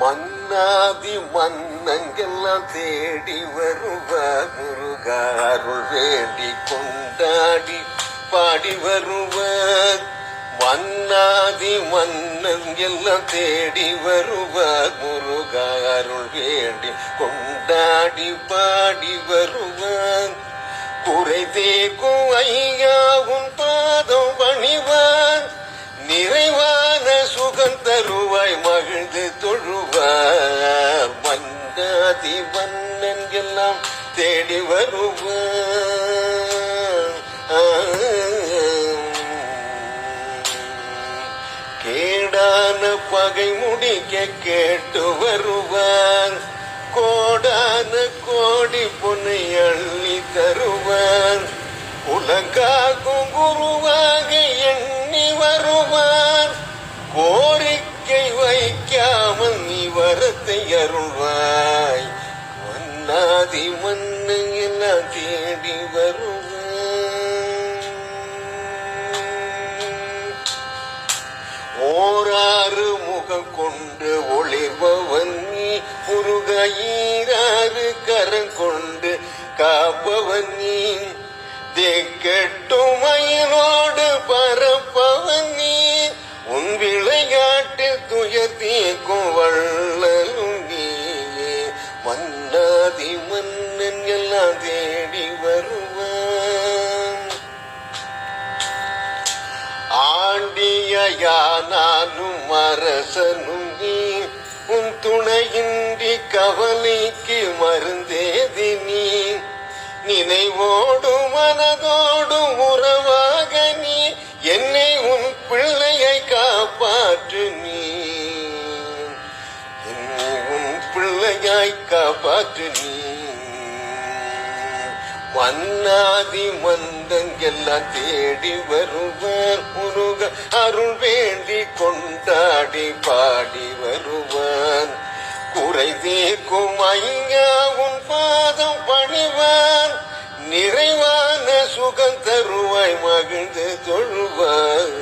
மன்னாதி மன்னங்கெல்லாம் தேடி வருவ முருகா வேண்டி கொண்டாடி பாடி வருவ. மன்னாதி மன்னங்கெல்லாம் தேடி வருவ முருகாருள் வேண்டி கொண்டாடி பாடி வருவார் குறை தேக்கும் ஐயாவும் பாதம் பணிவார். மன்னாதி என்கெல்லாம் தேடி வருவார் கேடான பகை முடிக்க கேட்டு வருவார். கோடான கோடி பொண்ணு அள்ளி தருவார். உலகாகும் குருவாக எண்ணி வருவார். கோரிக்கை வைக்காமல் நீ வரத்தை அருள்வாய் மன்னாதி மண்ணு எல்லாம் தேடி வருவார் ஓராறு முகம் கொண்டு ஒளிர்பவன் நீ முருகையீராறு கரம் கொண்டு காப்பவன் நீ. திக்கட்டும் மயிலோடு பரப்பவன் நீ. உன் விளையாட்டு துயர் தீக்கும் மன்னன் எல்லாம் தேடி வருவான். ஆண்டியா நானும் அரசனும் நீ உன் துணையின்றி கவலைக்கு மருந்தேதி நீ நினைவோடு மனதோடு உறவாக நீ என்னை உன் பிள்ளையை காப்பாற்று நீ என்னை உன் பிள்ளையாய் காப்பாற்று நீ மன்னாதி மந்தங்கெல்லாம் தேடி வருவர். முருக அருள் வேண்டி கொண்டாடி பாடி வருவான் குறை தீர்க்கும் ஐயா உன் பாதம் பணிவான் நிறைவான சுகம் தருவாய் மகிழ்ந்து தொழுவான்